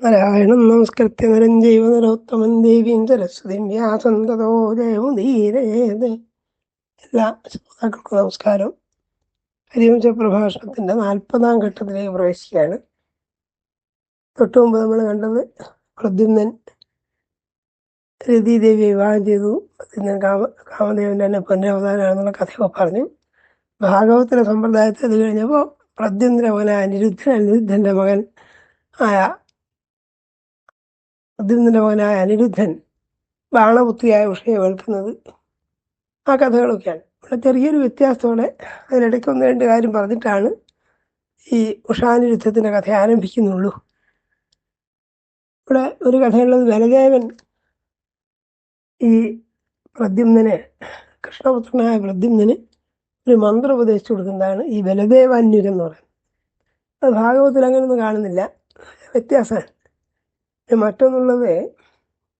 നാരായണം നമസ്കൃത്യ നരം നരോത്തമൻ ദേവീം സരസ്വതിം വ്യാസം തതോ ജയമുദീരേത് എല്ലാ ശ്രോതാക്കൾക്കും നമസ്കാരം. ഹരിവംശ പ്രഭാഷണത്തിന്റെ നാൽപ്പതാം ഘട്ടത്തിലേക്ക് പ്രവേശിക്കുകയാണ്. തൊട്ടു മുമ്പ് നമ്മൾ കണ്ടത് പ്രദ്യുമ്നൻ രതിദേവിയെ വിവാഹം ചെയ്തു. പ്രദ്യുമ്നൻ കാമ കാമദേവന്റെ തന്നെ പുനരവതാരമാണെന്നുള്ള കഥയൊക്കെ പറഞ്ഞു. ഭാഗവത്തിലെ സമ്പ്രദായത്തിൽ അത് കഴിഞ്ഞപ്പോൾ പ്രദ്യുമ്ന മകനായ അനിരുദ്ധൻ അനിരുദ്ധന്റെ മകൻ ആയ പ്രദ്യുമ്നന്റെ മകനായ അനിരുദ്ധൻ ബാണപുത്രിയായ ഉഷയെ വെളുക്കുന്നത് ആ കഥകളൊക്കെയാണ്. ഇവിടെ ചെറിയൊരു വ്യത്യാസത്തോടെ അതിനിടയ്ക്ക് ഒന്ന് രണ്ട് കാര്യം പറഞ്ഞിട്ടാണ് ഈ ഉഷാനിരുദ്ധത്തിന്റെ കഥ ആരംഭിക്കുന്നുള്ളൂ. ഇവിടെ ഒരു കഥയുള്ളത് ബലദേവൻ ഈ പ്രദ്യുമ്നന് കൃഷ്ണപുത്രനായ പ്രദ്യുമ്നന് ഒരു മന്ത്രം ഉപദേശിച്ചു കൊടുക്കുന്നതാണ് ഈ ബലദേവാന്യുരം എന്ന് പറയുന്നത്. അത് ഭാഗവത്തിൽ അങ്ങനെയൊന്നും കാണുന്നില്ല. വ്യത്യാസമാണ്. മറ്റൊന്നുള്ളത്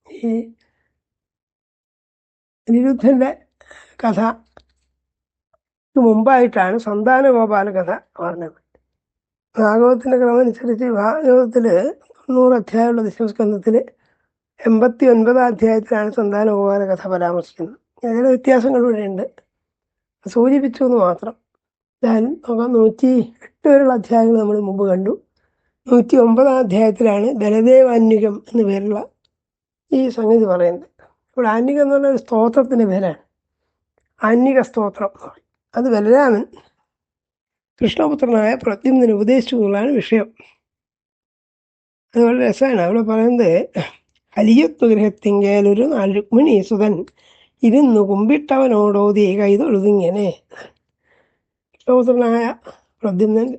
ഈ അനിരുദ്ധന്റെ കഥ. മുമ്പായിട്ടാണ് സന്താന ഗോപാല കഥ പറഞ്ഞത്. ഭാഗവത്തിന്റെ ക്രമമനുസരിച്ച് ഭാഗവതത്തിൽ തൊണ്ണൂറ് അധ്യായമുള്ള ദശമസ്കന്ധത്തിൽ എൺപത്തി ഒൻപതാം അധ്യായത്തിലാണ് സന്താന ഗോപാല കഥ പരാമർശിക്കുന്നത്. അതിലെ വ്യത്യാസങ്ങൾ ഇവിടെയുണ്ട് സൂചിപ്പിച്ചു എന്ന് മാത്രം. ഞാൻ നൂറ്റി എട്ട് വരെയുള്ള അധ്യായങ്ങൾ നമ്മൾ മുമ്പ് കണ്ടു. നൂറ്റി ഒമ്പതാം അധ്യായത്തിലാണ് ബലദേവാന്യകം എന്ന് പേരുള്ള ഈ സംഗതി പറയുന്നത്. ഇവിടെ ആന്യകം എന്ന് പറഞ്ഞ ഒരു സ്തോത്രത്തിന്റെ പേരാണ്. ആന്യക സ്തോത്രം. അത് ബലരാമൻ കൃഷ്ണപുത്രനായ പ്രദ്യുമ്നന് ഉപദേശിച്ചു വിഷയം. അത് വളരെ രസമാണ്. അവിടെ പറയുന്നത് കലിയത്വ ഗൃഹത്തിങ്കേൽ ഒരു രുക്മിണി സുതൻ ഇരുന്നു കുമ്പിട്ടവനോടോതി കൈതൊഴുതിങ്ങനെ. കൃഷ്ണപുത്രനായ പ്രദ്യുമ്നൻ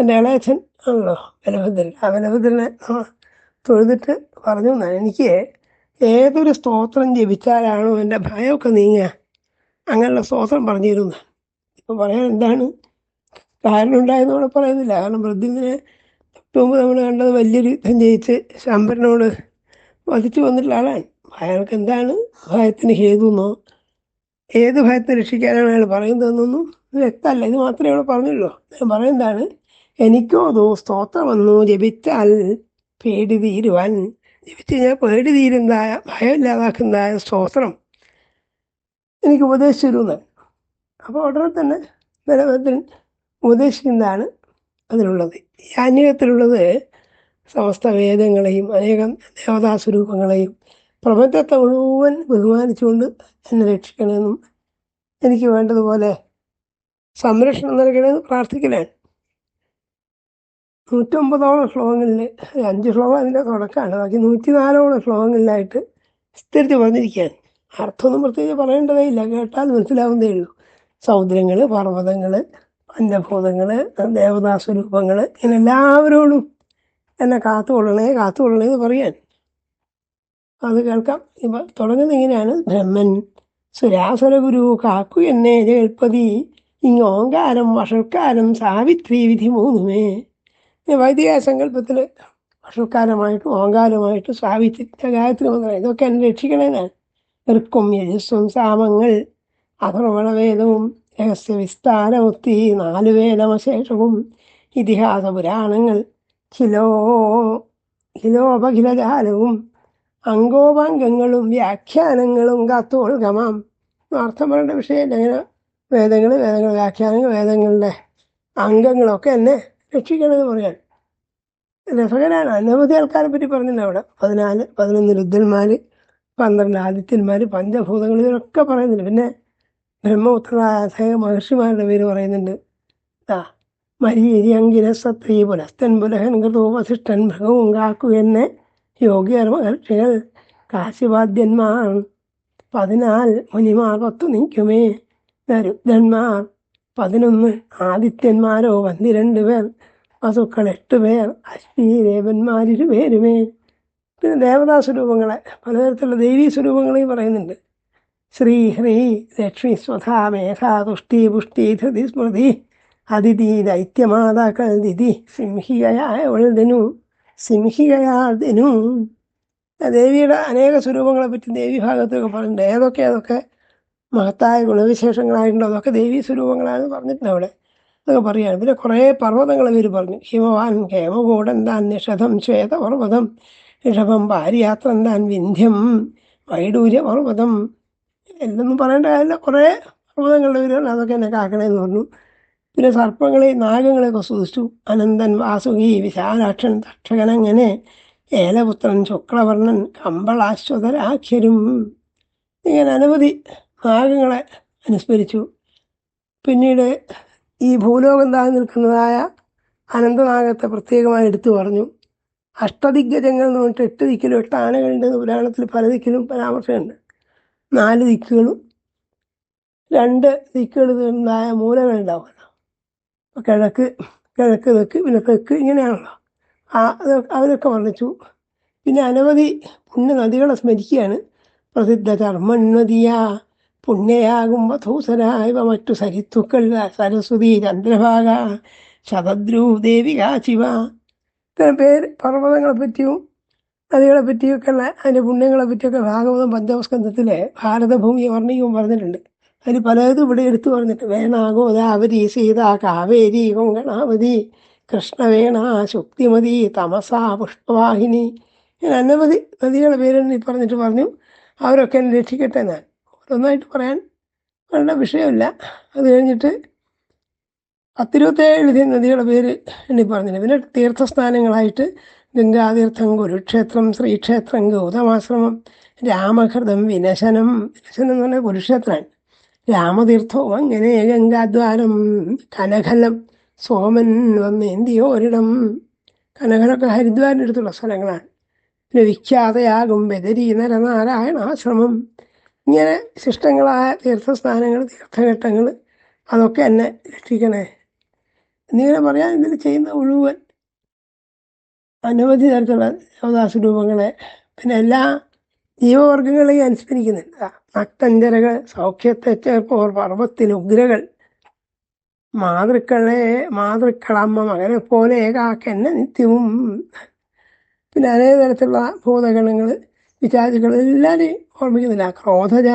തന്റെ ഇളയച്ചൻ ആണല്ലോ ബലഭദ്രൻ ആ ബലഭദ്രനെ തൊഴുതിട്ട് പറഞ്ഞു എനിക്ക് ഏതൊരു സ്തോത്രം ജപിച്ചാലാണോ എന്റെ ഭയമൊക്കെ നീങ്ങുക? അങ്ങനെയുള്ള സ്തോത്രം പറഞ്ഞു തരുന്ന ഇപ്പം പറയാൻ എന്താണ്? കാരണം അവിടെ പറയുന്നില്ല. കാരണം വൃദ്ധിനെ തൊട്ട് മുമ്പ് നമ്മൾ കണ്ടത് വലിയൊരു യുദ്ധം ജയിച്ച് ശമ്പരനോട് വധിച്ചു വന്നിട്ടുള്ള ആളാണ്. അയാൾക്ക് എന്താണ് ഭയത്തിന് ഹേതുന്നോ ഏത് ഭയത്തെ രക്ഷിക്കാനാണ് അയാൾ പറയുന്നതെന്നൊന്നും വ്യക്തമല്ല. ഇത് മാത്രമേ ഇവിടെ പറഞ്ഞുള്ളൂ. ഞാൻ പറയുന്നതാണ് എനിക്കോ അതോ സ്തോത്രം വന്നു? ജപിച്ചാൽ പേടി തീരുവാൻ ജപിച്ച് ഞാൻ പേടി തീരുന്നതായ ഭയമില്ലാതാക്കുന്നതായ സ്തോത്രം എനിക്ക് ഉപദേശിച്ചു അപ്പോൾ ഉടനെ തന്നെ ബലഭദ്രൻ ഉപദേശിക്കുന്നതാണ് അതിലുള്ളത്. ഈ ആന്യകത്തിലുള്ളത് സമസ്ത വേദങ്ങളെയും അനേകം ദേവതാസ്വരൂപങ്ങളെയും പ്രപഞ്ചത്തെ മുഴുവൻ ബഹുമാനിച്ചുകൊണ്ട് എന്നെ രക്ഷിക്കണമെന്നും എനിക്ക് വേണ്ടതുപോലെ സംരക്ഷണം നൽകണമെന്ന് പ്രാർത്ഥിക്കലാണ്. നൂറ്റൊമ്പതോളം ശ്ലോകങ്ങളിൽ അഞ്ച് ശ്ലോകം അതിന്റെ തുടക്കമാണ്. ബാക്കി നൂറ്റിനാലോളം ശ്ലോകങ്ങളിലായിട്ട് വിസ്തരിച്ച് പറഞ്ഞിരിക്കുകയാണ്. അർത്ഥമൊന്നും പ്രത്യേകിച്ച് പറയേണ്ടതേ ഇല്ല. കേട്ടാൽ മനസ്സിലാവുന്നതേ ഉള്ളൂ. സമുദ്രങ്ങൾ പർവതങ്ങൾ പഞ്ചഭൂതങ്ങൾ ദേവതാസ്വരൂപങ്ങൾ ഇങ്ങനെ എല്ലാവരോടും എന്നെ കാത്തുകൊള്ളണേ കാത്തുകൊള്ളണേ എന്ന് പറയാൻ. അത് കേൾക്കാം. ഇപ്പം തുടങ്ങുന്ന ഇങ്ങനെയാണ് ബ്രഹ്മൻ സുരാസുര ഗുരു കാക്കു എന്നെ ജഗൽപതി ഇങ്ങോങ്കാരം വഷൽക്കാരം സാവിത്രി വിധി മൂന്നുമേ. വൈദിക സങ്കല്പത്തിൽ വഷൽക്കാരമായിട്ടും ഓങ്കാലമായിട്ടും സ്വാവിത്യ ഗായത്രി മന്ത്രം ഇതൊക്കെ എന്നെ രക്ഷിക്കണേനാണ് ഋക്കും യജസ്സും സാമങ്ങൾ അഥർവണവേദവും രഹസ്യ വിസ്താരമുത്തി നാലു വേദമശേഷവും ഇതിഹാസ പുരാണങ്ങൾ ഖിലോ ഖിലോപഖിലജാലവും അംഗോപാംഗങ്ങളും വ്യാഖ്യാനങ്ങളും കാത്തോൾഗമാം. അർത്ഥം പറയേണ്ട വിഷയമില്ല. ഇങ്ങനെ വേദങ്ങൾ വേദങ്ങൾ വ്യാഖ്യാനങ്ങൾ വേദങ്ങളുടെ അംഗങ്ങളൊക്കെ എന്നെ രക്ഷിക്കണമെന്ന് പറയാൻ രസകരമാണ് അനവധി ആൾക്കാരെ പറ്റി പറഞ്ഞില്ല അവിടെ. പതിനാല് പതിനൊന്ന് രുദ്രന്മാർ പന്ത്രണ്ട് ആദിത്യന്മാർ പഞ്ചഭൂതങ്ങൾ ഇതിലൊക്കെ പറയുന്നുണ്ട്. പിന്നെ ബ്രഹ്മപുത്രനായ അധേയ മഹർഷിമാരുടെ പേര് പറയുന്നുണ്ട്. ആ മരീരി അങ്കിര സത്രീ പുലസ്തൻ പുലഹൻ കൃതോപശിഷ്ടൻ ഭൃഗവും കാക്കു എന്നെ യോഗിയർ മഹർഷികൾ കാശിവാദ്യന്മാർ. പതിനാല് മുനിമാർ പത്തു നിൽക്കുമേ. രുദ്രന്മാർ പതിനൊന്ന് ആദിത്യന്മാരോ പന്തിരണ്ട് പേർ വസുക്കൾ എട്ട് പേർ ദേവന്മാരിരു പേരുമേ പിന്നെ ദേവതാ സ്വരൂപങ്ങളെ പലതരത്തിലുള്ള ദേവീ സ്വരൂപങ്ങളെയും പറയുന്നുണ്ട്. ശ്രീ ഹ്രീ ലക്ഷ്മി സ്വധാ മേഘ തുഷ്ടി പുഷ്ടി ധൃതി സ്മൃതി അതിഥി ദൈത്യമാതാക്കൾ ദിതി സിംഹികയായ വഴുതനു സിംഹികയാതിനു ദേവിയുടെ അനേക സ്വരൂപങ്ങളെ പറ്റി ദേവി ഭാഗത്തൊക്കെ പറഞ്ഞിട്ടുണ്ട് ഏതൊക്കെ ഏതൊക്കെ? മഹത്തായ ഗുണവിശേഷങ്ങളായിട്ടുണ്ടോ അതൊക്കെ ദേവീ സ്വരൂപങ്ങളാണെന്ന് പറഞ്ഞിട്ടുണ്ട് അവിടെ. എന്നൊക്കെ പറയുകയാണ് പിന്നെ കുറേ പർവതങ്ങൾ ഇവർ പറഞ്ഞു. ഹിമവാൻ ഹേമകൂടൻ താൻ നിഷധം ശ്വേതപർവതം ഋഷഭം പാരിയാത്രം താൻ വിന്ധ്യം വൈഡൂര്യ പർവതം. എന്നൊന്നും പറയേണ്ട കാര്യമില്ല. കുറേ പർവതങ്ങളുടെ പേരാണ് അതൊക്കെ എന്നെ കാക്കണേന്ന് പറഞ്ഞു. പിന്നെ സർപ്പങ്ങളെ നാഗങ്ങളെയൊക്കെ സൂക്ഷിച്ചു. അനന്തൻ വാസുകി വിശാലാക്ഷൻ തക്ഷകൻ അങ്ങനെ ഏലപുത്രൻ ശുക്ലവർണൻ കമ്പളാശ്വതരാഖ്യരും. ഇങ്ങനെ അനവധി നാഗങ്ങളെ അനുസ്മരിച്ചു. പിന്നീട് ഈ ഭൂലോകം താങ്ങി നിൽക്കുന്നതായ അനന്തനാഗത്തെ പ്രത്യേകമായി എടുത്തു പറഞ്ഞു. അഷ്ടദിഗ്ഗജങ്ങൾ എന്ന് പറഞ്ഞിട്ട് എട്ട് ദിക്കിലും എട്ട് ആനകളുണ്ട്. പുരാണത്തിൽ പല ദിക്കിലും പരാമർശമുണ്ട്. നാല് ദിക്കുകളും രണ്ട് ദിക്കുകൾ തീർന്നതായ മൂലകളുണ്ടാവുമല്ലോ അപ്പോൾ കിഴക്ക് കിഴക്ക് തെക്ക് പിന്നെ തെക്ക് ഇങ്ങനെയാണല്ലോ. ആ അത് അവരൊക്കെ വർണിച്ചു. പിന്നെ അനവധി പുണ്യനദികളെ സ്മരിക്കുകയാണ് പ്രസിദ്ധ ചർമ്മന്നതിയ പുണ്യയാകും വധൂസനായവ മറ്റു സരിത്തുക്കൾ സരസ്വതി ചന്ദ്രഭാഗ ശതദ്രു ദേവിക ശിവ ഇത്തരം പേര് പർവതങ്ങളെ പറ്റിയും നദികളെ പറ്റിയൊക്കെ ഉള്ള അതിന്റെ പുണ്യങ്ങളെ പറ്റിയൊക്കെ ഭാഗവതം പഞ്ചമസ്കന്ധത്തിലെ ഭാരതഭൂമിയെ വർണിക്കും പറഞ്ഞിട്ടുണ്ട്. അതിൽ പലതും ഇവിടെ എടുത്തു പറഞ്ഞിട്ട് വേണ ഗോദാവരി സീത കാവേരി കൊങ്കണാവതി കൃഷ്ണവേണ ശുക്തിമതി തമസ പുഷ്പവാഹിനി. ഇങ്ങനെ അനവധി നദികളുടെ പേരെണ്ണി പറഞ്ഞിട്ട് പറഞ്ഞു. അവരൊക്കെ രക്ഷിക്കട്ടെ ഞാൻ. ഓരോന്നായിട്ട് പറയാൻ വേണ്ട വിഷയമില്ല. അത് കഴിഞ്ഞിട്ട് പത്തിരുപത്തേഴ് നദികളുടെ പേര് എണ്ണി പറഞ്ഞില്ല? പിന്നെ തീർത്ഥസ്ഥാനങ്ങളായിട്ട് ഗംഗാതീർത്ഥം കുരുക്ഷേത്രം ശ്രീക്ഷേത്രം ഗൗതമാശ്രമം രാമഹൃതം വിനശനം. വിനശനം എന്ന് പറഞ്ഞാൽ കുരുക്ഷേത്രമാണ്. രാമതീർത്ഥവും അങ്ങനെ ഗംഗാദ്വാരം കനകലം സോമൻ വന്നേന്തിയോ ഒരിടം കനകലൊക്കെ ഹരിദ്വാരിന്റെ അടുത്തുള്ള സ്ഥലങ്ങളാണ്. പിന്നെ വിഖ്യാതയാകും ബദരി നരനാരായണാശ്രമം. ഇങ്ങനെ ശിഷ്ടങ്ങളായ തീർത്ഥസ്ഥാനങ്ങൾ തീർത്ഥഘട്ടങ്ങൾ അതൊക്കെ എന്നെ രക്ഷിക്കണേ. എന്നിങ്ങനെ പറയാൻ ഇതിൽ ചെയ്യുന്ന മുഴുവൻ അനവധി തരത്തിലുള്ള ദേവദാസ രൂപങ്ങളെ പിന്നെ എല്ലാ ജീവവർഗങ്ങളെയും അനുസ്മരിക്കുന്നില്ല നക്തഞ്ചരകൾ സൗഖ്യത്തെ ചേർപ്പോർ പർവത്തിൽ ഉഗ്രകൾ മാതൃക്കളെ മാതൃക്കളമ്മ മകനെ പോലെ ഏകാക്കെന്നെ നിത്യവും. പിന്നെ അനേക തരത്തിലുള്ള ഭൂതഗണങ്ങൾ വിചാരികൾ എല്ലാവരെയും ഓർമ്മിക്കുന്നില്ല ക്രോധജ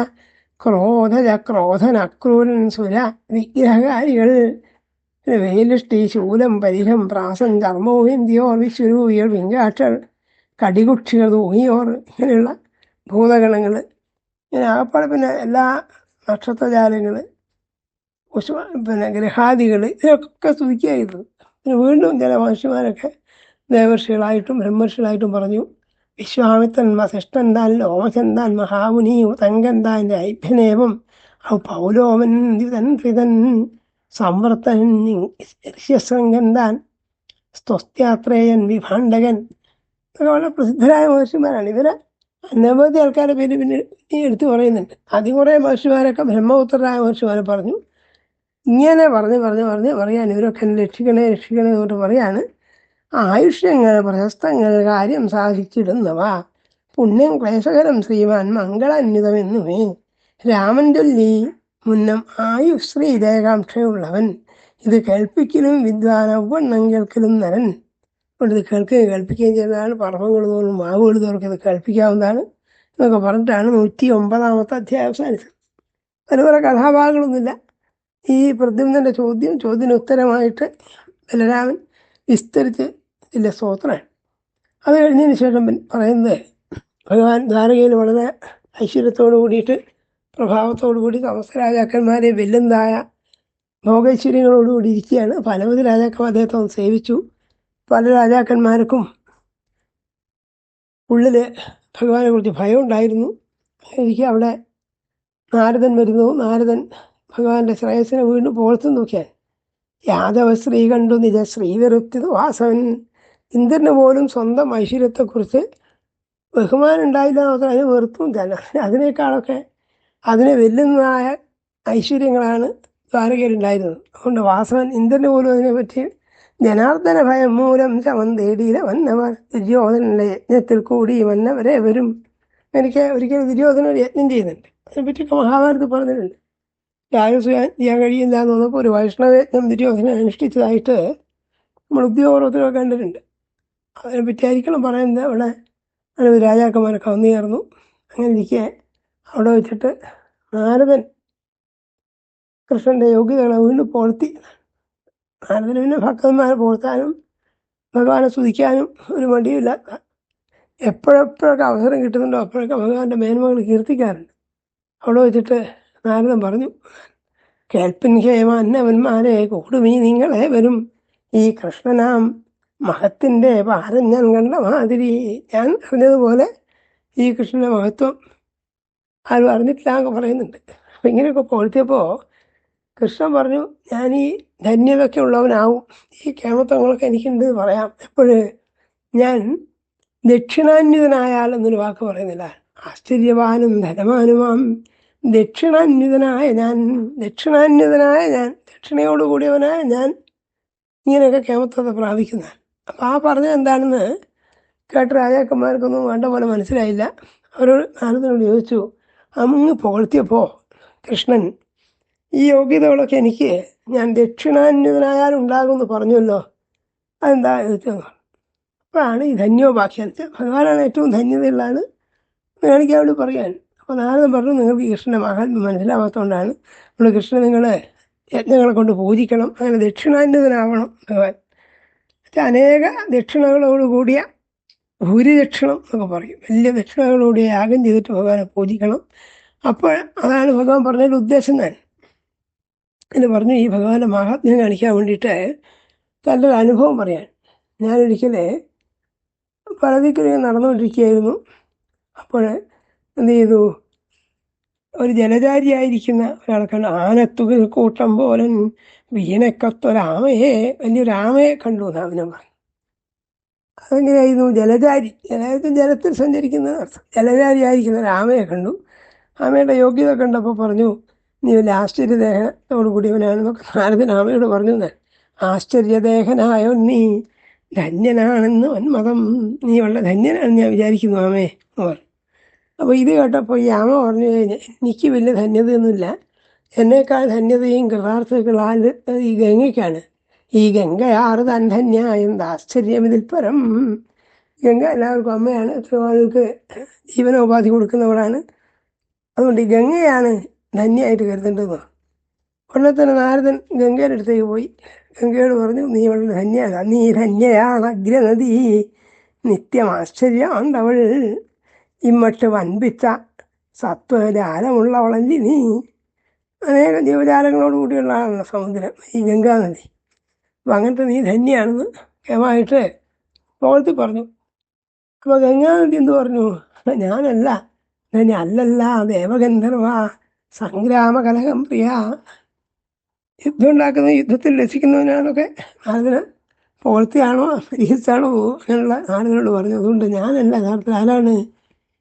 ക്രോധജ ക്രോധൻ അക്രൂരൻ സുര വിഗ്രഹകാരികൾ പിന്നെ വേലിഷ്ടി ശൂലം പരിഹം പ്രാസൻ ചർമ്മവും ഇന്ത്യോർ വിശ്വരൂപികൾ വിങ്കാക്ഷർ കടികുക്ഷികൾ തൂങ്ങിയോർ ഇങ്ങനെയുള്ള ഭൂതഗണങ്ങൾ ഇങ്ങനെ ആകപ്പാടെ പിന്നെ എല്ലാ നക്ഷത്രജാലങ്ങൾ പുഷ്പ പിന്നെ ഗ്രഹാദികൾ ഇതിനൊക്കെ സ്തുതിക്കുകയായിരുന്നു. പിന്നെ വീണ്ടും ചില മനുഷ്യന്മാരൊക്കെ ദേവർഷികളായിട്ടും ബ്രഹ്മർഷികളായിട്ടും പറഞ്ഞു. വിശ്വാമിത്രൻ വസിഷ്ഠൻ താൻ ലോമശൻ താൻ മഹാമുനി തങ്കന്താൻ താൻ രൈഭ്യനേവം ഔ പൗലോമൻ ദിതൻ ത്രിതൻ സംവർത്തൻ ഋഷ്യശൃംഗൻ താൻ സ്തുസ്ത്യാത്രേയൻ വിഭാണ്ഡകൻ. വളരെ പ്രസിദ്ധരായ മഹർഷിമാരാണ്. ഇവരെ അനവധി ആൾക്കാരെ പേര് പിന്നെ എടുത്തു പറയുന്നുണ്ട്. ആദ്യം കുറേ മഹർഷിമാരൊക്കെ ബ്രഹ്മപുത്രരായ മഹർഷിമാരെ പറഞ്ഞു. ഇങ്ങനെ പറഞ്ഞ് പറഞ്ഞ് പറഞ്ഞ് പറയാൻ ഇവരൊക്കെ രക്ഷിക്കണേ രക്ഷിക്കണേ എന്നിട്ട് പറയാണ് ആയുഷ്യങ്ങൾ പ്രശസ്തങ്ങൾ കാര്യം സാധിച്ചിടുന്നവ. പുണ്യം ക്ലേശകരം ശ്രീമാൻ മംഗളാന്വിതമെന്നുമേ. രാമൻ ചൊല്ലി മുന്നം ആയുശ്രീ രേഖാംക്ഷയുള്ളവൻ ഇത് കേൾപ്പിക്കലും വിദ്വാൻ ഔവണ്ണം കേൾക്കലും നരൻ. കൊണ്ട് ഇത് കേൾക്കുകയും കേൾപ്പിക്കുകയും ചെയ്തതാണ്. പറമ്പങ്ങൾ തോറും മാവുകൾ തോറും ഇത് കേൾപ്പിക്കാവുന്നതാണ് എന്നൊക്കെ പറഞ്ഞിട്ടാണ് നൂറ്റി ഒമ്പതാമത്തെ അധ്യായം പല വേറെ കഥാഭാഗങ്ങളൊന്നുമില്ല. ഈ പ്രദ്യുമ്നന്റെ ചോദ്യം ചോദ്യത്തിന് ഉത്തരമായിട്ട് ബലരാമൻ വിസ്തരിച്ച് ഇല്ല സ്തോത്രമാണ് അത് കഴിഞ്ഞതിന് ശേഷം പറയുന്നത് ഭഗവാൻ ദ്വാരകയിൽ വളരെ ഐശ്വര്യത്തോടു കൂടിയിട്ട് പ്രഭാവത്തോടു കൂടി സമസ്ത രാജാക്കന്മാരെ വെല്ലുന്നതായ ഭോഗൈശ്വര്യങ്ങളോടുകൂടി ഇരിക്കുകയാണ്. അപ്പോൾ രാജാക്കന്മാർ അദ്ദേഹത്തെ ഒന്ന് സേവിച്ചു. പല രാജാക്കന്മാർക്കും ഉള്ളിൽ ഭഗവാനെ കുറിച്ച് ഭയം ഉണ്ടായിരുന്നു. എനിക്ക് അവിടെ നാരദൻ വരുന്നു. നാരദൻ ഭഗവാന്റെ ശ്രേയസിനെ വീണ്ടും പുകഴ്ത്തു നോക്കിയാൽ യാദവ സ്ത്രീ കണ്ടു നിജ വെറുത്തിത് വാസവൻ. ഇന്ദ്രന് പോലും സ്വന്തം ഐശ്വര്യത്തെക്കുറിച്ച് ബഹുമാനം ഉണ്ടായില്ല മാത്രം അതിനെ വെറുത്തും തന്നെ അതിനേക്കാളൊക്കെ അതിനെ വെല്ലുന്നതായ ഐശ്വര്യങ്ങളാണ് ദ്വാരകയിലുണ്ടായിരുന്നത്. അതുകൊണ്ട് വാസവൻ ഇന്ദ്രന് പോലും അതിനെപ്പറ്റി ജനാർദ്ദന ഭയം മൂലം ശവൻ തേടിയില്ല. വന്നവർ ദുര്യോധനന്റെ യജ്ഞത്തിൽ കൂടി വന്നവരെ വരും. എനിക്ക് ഒരിക്കലും ദുര്യോധന ഒരു യജ്ഞം ചെയ്യുന്നുണ്ട്. അതിനെപ്പറ്റിയൊക്കെ മഹാഭാരതത്തിൽ പറഞ്ഞിട്ടുണ്ട്. രാജസ് ചെയ്യാൻ കഴിയില്ല എന്ന് പറഞ്ഞപ്പോൾ ഒരു വൈഷ്ണവ യജ്ഞം ദുര്യോധന അനുഷ്ഠിച്ചതായിട്ട് നമ്മൾ ഉദ്യോഗപൂർവത്തിലൊക്കെ കണ്ടിട്ടുണ്ട്. അതിനെപ്പറ്റി ആയിരിക്കണം പറയുന്നത്. അവിടെ അനവധി രാജാക്കന്മാരൊക്കെ വന്നു ചേർന്നു. അങ്ങനെ ഇരിക്കെ അവിടെ വെച്ചിട്ട് നാരദൻ കൃഷ്ണന്റെ യോഗ്യതകളെ വീണ്ടും പുകഴ്ത്തി നാരദന് പിന്നെ ഭക്തന്മാരെ പോർത്താനും ഭഗവാനെ സ്തുതിക്കാനും ഒരു മടിയുമില്ല. എപ്പോഴെപ്പോഴൊക്കെ അവസരം കിട്ടുന്നുണ്ടോ അപ്പോഴൊക്കെ ഭഗവാന്റെ മേന്മകൾ കീർത്തിക്കാറുണ്ട്. അവിടെ വെച്ചിട്ട് നാരദൻ പറഞ്ഞു കേൾപ്പിൻ ഹേമാന്നവന്മാരെ കൂടുമീ നിങ്ങളെ വരും ഈ കൃഷ്ണനാം മഹത്തിന്റെ ഭാരം ഞാൻ കണ്ട മാതിരി ഞാൻ അറിഞ്ഞതുപോലെ ഈ കൃഷ്ണന്റെ മഹത്വം ആരും അറിഞ്ഞിട്ടില്ല എന്നൊക്കെ പറയുന്നുണ്ട്. അപ്പം ഇങ്ങനെയൊക്കെ പൊഴുത്തിയപ്പോൾ കൃഷ്ണൻ പറഞ്ഞു ഞാൻ ഈ ധന്യതൊക്കെ ഉള്ളവനാവും. ഈ കേമത്വങ്ങളൊക്കെ എനിക്കുണ്ട് പറയാം. എപ്പോഴ്? ഞാൻ ദക്ഷിണാന്വിതനായാൽ എന്നൊരു വാക്ക് പറയുന്നില്ല. ആശ്ചര്യവാനും ധനവാനുമാം. ദക്ഷിണാന്വിതനായ ഞാൻ ദക്ഷിണാന്വിതനായ ഞാൻ ദക്ഷിണയോടുകൂടിയവനായ ഞാൻ ഇങ്ങനെയൊക്കെ കേമത്വത്തെ പ്രാപിക്കുന്ന അപ്പം ആ പറഞ്ഞത് എന്താണെന്ന് കേട്ട രാജാക്കന്മാർക്കൊന്നും വേണ്ട പോലെ മനസ്സിലായില്ല. അവരോട് നാരദനോട് ചോദിച്ചു അങ്ങ് പുകഴ്ത്തിയപ്പോൾ കൃഷ്ണൻ ഈ യോഗ്യതകളൊക്കെ എനിക്ക് ഞാൻ ദക്ഷിണാന്യതനായാൽ ഉണ്ടാകുമെന്ന് പറഞ്ഞല്ലോ അതെന്താ? ചോദിച്ചത് അപ്പോഴാണ് ഈ ധന്യോപാഖ്യാൻ ഭഗവാനാണ് ഏറ്റവും ധന്യതയുള്ള ആൾ വേണമെങ്കിൽ പറയാൻ. അപ്പോൾ നാരദൻ പറഞ്ഞു നിങ്ങൾക്ക് കൃഷ്ണന്റെ മഹാത്മ്യം മനസ്സിലാവാത്തതുകൊണ്ടാണ് നമ്മൾ കൃഷ്ണൻ നിങ്ങൾ യജ്ഞങ്ങളെ കൊണ്ട് പൂജിക്കണം അങ്ങനെ ദക്ഷിണാന്യതനാവണം ഭഗവാൻ. അനേക ദക്ഷിണകളോട് കൂടിയ ഭൂരിദക്ഷിണം എന്നൊക്കെ പറയും. വലിയ ദക്ഷിണകളോടെ യാഗം ചെയ്തിട്ട് ഭഗവാനെ പൂജിക്കണം. അപ്പോൾ അതാണ് ഭഗവാൻ പറഞ്ഞതിന്റെ ഉദ്ദേശം ഞാൻ എന്ന് പറഞ്ഞു ഈ ഭഗവാന്റെ മഹാത്മ്യം കാണിക്കാൻ വേണ്ടിയിട്ട് നല്ലൊരു അനുഭവം പറയാൻ. ഞാനൊരിക്കലേ പലതിക്കൽ നടന്നുകൊണ്ടിരിക്കുകയായിരുന്നു. അപ്പോൾ എന്ത് ചെയ്തു? ഒരു ജലധാരിയായിരിക്കുന്ന ഒരാളെ കണ്ടു ആനത്തുകിൽ കൂട്ടം പോലൻ വീണക്കത്തൊരാമയെ വലിയൊരു ആമയെ കണ്ടു എന്ന് അവനെ പറഞ്ഞു അതെങ്ങനെയായിരുന്നു? ജലധാരി ജലത്തിൽ ജലത്തിൽ സഞ്ചരിക്കുന്ന അർത്ഥം ജലചാരിയായിരിക്കുന്ന ഒരു ആമയെ കണ്ടു. ആമയുടെ യോഗ്യത കണ്ടപ്പോൾ പറഞ്ഞു നീ വലിയ ആശ്ചര്യദേഹത്തോടു കൂടിയവനാണെന്നൊക്കെ നാരദൻ ആമയോട് പറഞ്ഞു ഞാൻ ആശ്ചര്യദേഹനായോ നീ? ധന്യനാണെന്ന് വന്മതം നീ വളരെ ധന്യനാണെന്ന് ഞാൻ വിചാരിക്കുന്നു ആമേ എന്ന് പറഞ്ഞു. അപ്പോൾ ഇത് കേട്ടപ്പോൾ യാമ പറഞ്ഞു എനിക്ക് വലിയ ധന്യതയൊന്നുമില്ല. എന്നേക്കാൾ ധന്യതയും കൃതാർത്ഥകളാൽ ഈ ഗംഗയ്ക്കാണ്. ഈ ഗംഗയാറ് താൻ ധന്യ ആശ്ചര്യം ഇതിൽ പരം. ഗംഗ എല്ലാവർക്കും അമ്മയാണ് എത്രയോ ജീവനോപാധി കൊടുക്കുന്നവളാണ് അതുകൊണ്ട് ഈ ഗംഗയാണ് ധന്യമായിട്ട് കരുതേണ്ടത്. ഉടനെ തന്നെ നാരദൻ ഗംഗയുടെ അടുത്തേക്ക് പോയി. ഗംഗയോട് പറഞ്ഞു നീ വളരെ ധന്യ നീ ധന്യയാണ് അഗ്രനദി നിത്യം ആശ്ചര്യമാണ്ടവൾ. ഇമ്മട്ട് വൻപിച്ച സത്വജാലമുള്ളവളല്ലി നീ? അനേക ജീവജാലങ്ങളോട് കൂടിയുള്ള ആളാണ് സമുദ്രം ഈ ഗംഗാനദി. അപ്പം അങ്ങനത്തെ നീ ധന്യാണെന്ന് കേമായിട്ട് പുകഴ്ത്തി പറഞ്ഞു. അപ്പോൾ ഗംഗാനദി എന്ത് പറഞ്ഞു? ഞാനല്ല ധന്യ അല്ലല്ല ദേവഗന്ധർവ സംഗ്രാമകലകം പ്രിയ. യുദ്ധം ഉണ്ടാക്കുന്ന യുദ്ധത്തിൽ രസിക്കുന്നവനാണൊക്കെ അതിന് പുകഴ്ത്തിയാണോ പരിഹരിച്ചാണോ അങ്ങനെയുള്ള ആളുകളോട് പറഞ്ഞു. അതുകൊണ്ട് ഞാനല്ല യഥാർത്ഥത്തിൽ ആരാണ്?